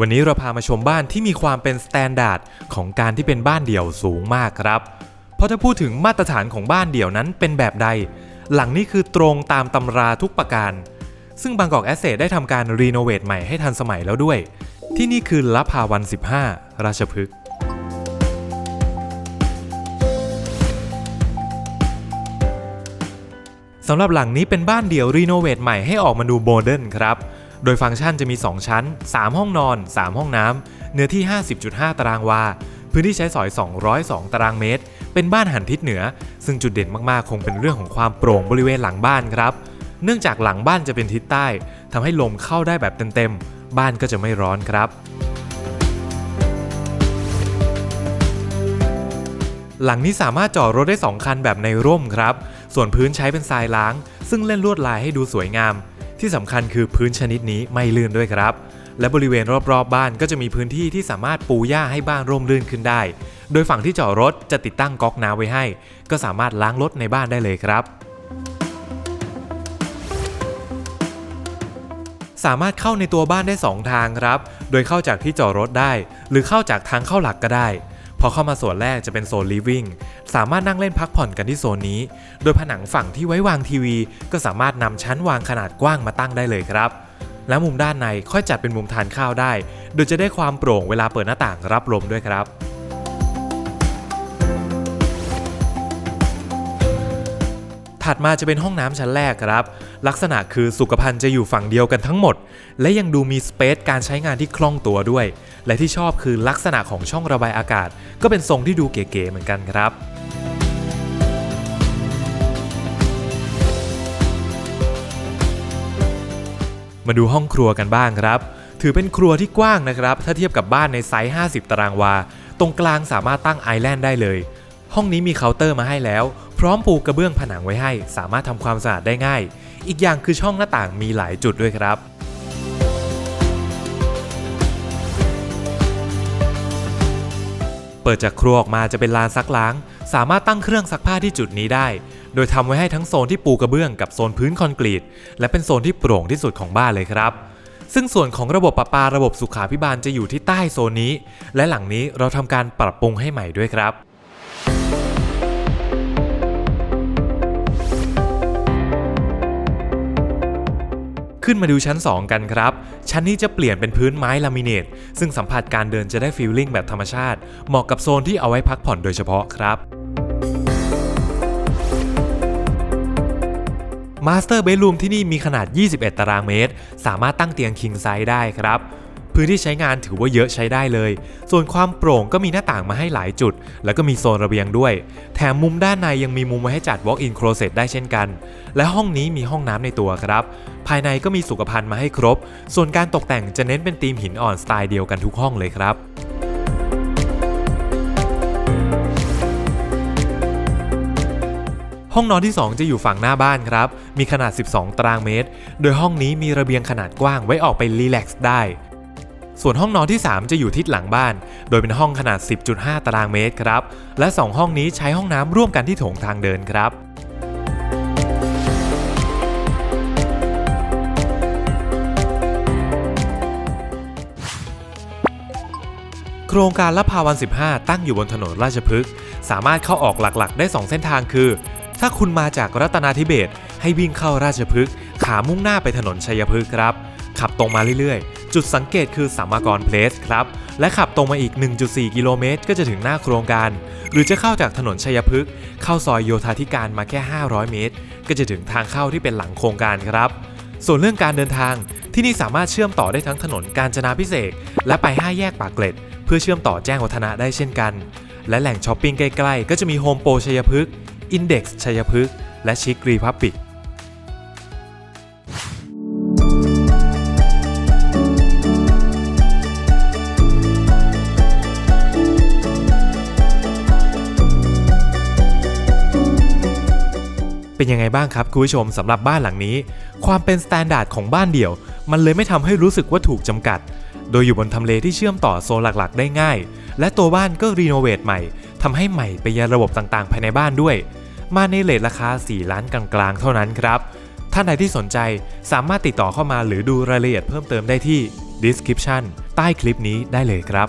วันนี้เราพามาชมบ้านที่มีความเป็นสแตนดาร์ดของการที่เป็นบ้านเดี่ยวสูงมากครับ เพราะถ้าพูดถึงมาตรฐานของบ้านเดี่ยวนั้นเป็นแบบใด หลังนี้คือตรงตามตำราทุกประการ ซึ่งบางกอกแอสเซทได้ทำการรีโนเวทใหม่ให้ทันสมัยแล้วด้วย ที่นี่คือละพาวัน 15 ราชพฤกษ์สำหรับหลังนี้เป็นบ้านเดี่ยวรีโนเวทใหม่ให้ออกมาดูโมเดิร์นครับ โดยฟังก์ชันจะมี 2 ชั้น 3 ห้องนอน 3 ห้องน้ำ เนื้อที่ 50.5 ตารางวา พื้นที่ใช้สอย 202 ตารางเมตร เป็นบ้านหันทิศเหนือ ซึ่งจุดเด่นมากๆ คงเป็นเรื่องของความโปร่งบริเวณหลังบ้านครับ เนื่องจากหลังบ้านจะเป็นทิศใต้ ทำให้ลมเข้าได้แบบเต็มๆ บ้านก็จะไม่ร้อนครับหลังนี้สามารถจอดรถได้ 2 คันแบบในร่มครับ ส่วนพื้นใช้เป็นทรายล้าง ซึ่งเล่นลวดลายให้ดูสวยงาม ที่สำคัญคือพื้นชนิดนี้ไม่ลื่นด้วยครับ และบริเวณรอบๆบบ้านก็จะมีพื้นที่ที่สามารถปูหญ้าให้บ้านร่มรื่นขึ้นได้ โดยฝั่งที่จอดรถจะติดตั้งก๊อกน้ำไว้ให้ ก็สามารถล้างรถในบ้านได้เลยครับ สามารถเข้าในตัวบ้านได้ 2 ทางครับ โดยเข้าจากที่จอดรถได้ หรือเข้าจากทางเข้าหลักก็ได้ พอเข้ามาส่วนแรกจะเป็นโซนลิฟวิ่งสามารถนั่งเล่นพักผ่อนกันที่โซนนี้ โดยผนังฝั่งที่ไว้วางทีวี ก็สามารถนำชั้นวางขนาดกว้างมาตั้งได้เลยครับ และมุมด้านในค่อยจัดเป็นมุมทานข้าวได้ โดยจะได้ความโปร่งเวลาเปิดหน้าต่างรับลมด้วยครับ ถัดมาจะเป็นห้องน้ำชั้นแรกครับ ลักษณะคือสุขภัณฑ์จะอยู่ฝั่งเดียวกันทั้งหมด และยังดูมีสเปซการใช้งานที่คล่องตัวด้วย และที่ชอบคือลักษณะของช่องระบายอากาศ ก็เป็นทรงที่ดูเก๋ๆเหมือนกันครับมาดูห้องครัวกันบ้างครับ ถือเป็นครัวที่กว้างนะครับ ถ้าเทียบกับบ้านในไซส์ 50 ตารางวา ตรงกลางสามารถตั้งไอแลนด์ได้เลย ห้องนี้มีเคาน์เตอร์มาให้แล้ว พร้อมปูกระเบื้องผนังไว้ให้ สามารถทำความสะอาดได้ง่าย อีกอย่างคือช่องหน้าต่างมีหลายจุดด้วยครับ เปิดจากครัวออกมาจะเป็นลานซักล้าง สามารถตั้งเครื่องซักผ้าที่จุดนี้ได้ โดยทำไว้ให้ทั้งโซนที่ปูกระเบื้องกับโซนพื้นคอนกรีต และเป็นโซนที่โปร่งที่สุดของบ้านเลยครับซึ่งส่วนของระบบประปาระบบสุขาพิบาลจะอยู่ที่ใต้โซนนี้ และหลังนี้เราทำการปรับปรุงให้ใหม่ด้วยครับ ขึ้นมาดูชั้น 2 กันครับ ชั้นนี้จะเปลี่ยนเป็นพื้นไม้ลามิเนต ซึ่งสัมผัสการเดินจะได้ฟีลลิ่งแบบธรรมชาติ เหมาะกับโซนที่เอาไว้พักผ่อนโดยเฉพาะครับมาสเตอร์เบดรูมที่นี่มีขนาด 21 ตารางเมตร สามารถตั้งเตียงคิงไซส์ได้ครับ พื้นที่ใช้งานถือว่าเยอะใช้ได้เลย ส่วนความโปร่งก็มีหน้าต่างมาให้หลายจุด แล้วก็มีโซนระเบียงด้วย แถมมุมด้านในยังมีมุมไว้ให้จัด walk-in closet ได้เช่นกัน และห้องนี้มีห้องน้ำในตัวครับ ภายในก็มีสุขภัณฑ์มาให้ครบ ส่วนการตกแต่งจะเน้นเป็นธีมหินอ่อนสไตล์เดียวกันทุกห้องเลยครับห้องนอนที่ 2 จะอยู่ฝั่งหน้าบ้านครับ มีขนาด 12 ตารางเมตร โดยห้องนี้มีระเบียงขนาดกว้างไว้ออกไปรีแลกซ์ได้ ส่วนห้องนอนที่ 3 จะอยู่ทิศหลังบ้าน โดยเป็นห้องขนาด 10.5 ตารางเมตรครับ และ 2 ห้องนี้ใช้ห้องน้ำร่วมกันที่โถงทางเดินครับโครงการละพาวัน 15 ตั้งอยู่บนถนนราชพฤกษ์สามารถเข้าออกหลักๆ ได้ 2 เส้นทางคือ ถ้าคุณมาจากรัตนาธิเบศรให้วิ่งเข้าราชพฤกษ์ขามุ่งหน้าไปถนนชัยพฤกษ์ครับ ขับตรงมาเรื่อยๆ จุดสังเกตคือสามากรเพลสครับ และขับตรงมาอีก 1.4 กิโลเมตร ก็จะถึงหน้าโครงการ หรือจะเข้าจากถนนชัยพฤกษ์เข้าซอยโยธาธิการมาแค่ 500 เมตร ก็จะถึงทางเข้าที่เป็นหลังโครงการครับ ส่วนเรื่องการเดินทางที่นี่สามารถเชื่อมต่อได้ทั้งถนนกาญจนาพิเศษและไป 5 แยกปากเกร็ด เพื่อเชื่อมต่อแจ้งวัฒนะได้เช่นกัน และแหล่งช้อปปิ้งใกล้ๆ ก็จะมีโฮมโปรชัยพฤกษ์อินเด็กซ์ชัยพฤกษ์และชิครีพับปิก เป็นยังไงบ้างครับคุณผู้ชมสำหรับบ้านหลังนี้ ความเป็นสแตนดาร์ดของบ้านเดี่ยว มันเลยไม่ทำให้รู้สึกว่าถูกจำกัด โดยอยู่บนทำเลที่เชื่อมต่อโซนหลักๆ ได้ง่าย และตัวบ้านก็รีโนเวทใหม่ทำให้ใหม่ไปยังระบบต่างๆ ภายในบ้านด้วย มาในเลทราคา 4 ล้านกลางๆ เท่านั้นครับท่านใดที่สนใจสามารถติดต่อเข้ามาหรือดูรายละเอียดเพิ่มเติมได้ที่ description ใต้คลิปนี้ได้เลยครับ